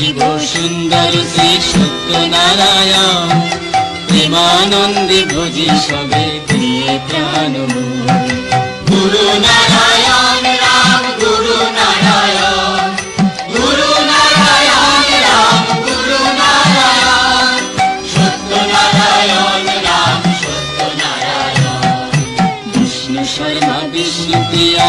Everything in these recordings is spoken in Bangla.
সুন্দর শ্রী সত্যনারায়ণ, প্রেমানন্দে ভোজি সবে দিয়ে প্রাণ গুরু নারায়ণ রাম, গুরু নারায়ণ গুরু নারায়ণ রাম, গুরু নারায়ণ রাম বিষ্ণু শর্মা, বিষ্ণু প্রিয়া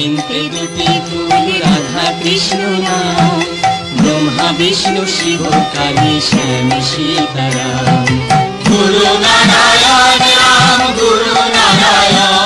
বৃন্তে দুটি ফুল, রাধা কৃষ্ণ নাম। ব্রহ্মা, বিষ্ণু, শিব, কালী, শ্যাম, সীতারাম। গুরু নারায়ণ রাম, গুরু নারায়ণ।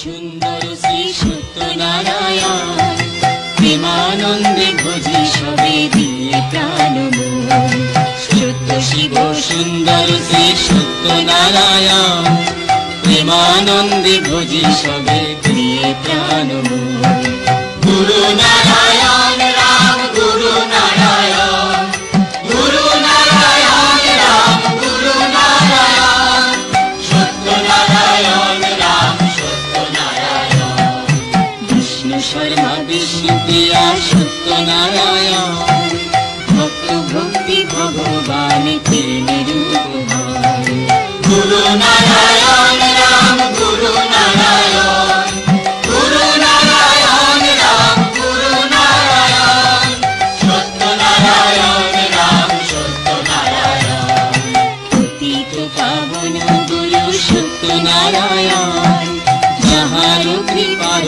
সুন্দর শ্রী সত্যনারায়ণ। প্রেমানন্দে ভোজি সবে দিয়ে প্রাণ সত্য শিব সুন্দর শ্রী সত্যনারায়ণ। প্রেমানন্দে ভোজি সবে দিয়ে প্রাণ গুরু নারায়ণ। শর্মা বিষ্ণু প্রিয়া সত্যনারায়ণ। ভক্ত ভক্তি ভগবান তিনি রূপ গুরু নারায়ণ রাম গুরু নারায়ণ গুরু নারায়ণ রাম গুরু নারায়ণ সত্যনারায়ণ রাম, সত্যনারায়ণ। পতিত পাবন গুরু সত্যনারায়ণ। যাহার কৃপার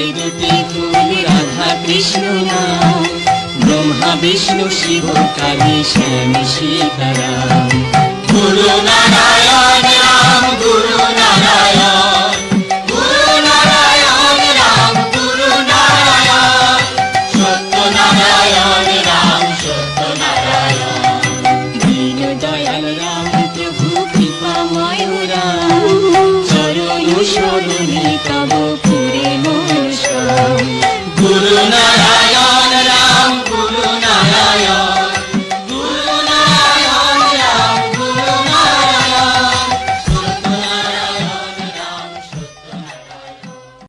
বৃন্তে দুটি ফুল, রাধা কৃষ্ণ নাম ব্রহ্মা, বিষ্ণু, শিব, কালী, শ্যাম, সীতারাম। গুরু নারায়ণ রাম, গুরু নারায়ণ গুরু নারায়ণ রাম, গুরু নারায়ণ সত্যনারায়ণ রাম সত্যনারায়ণ দীন দয়াল রাম, প্রভু কৃপাময় রাম, চরণ শরণে তব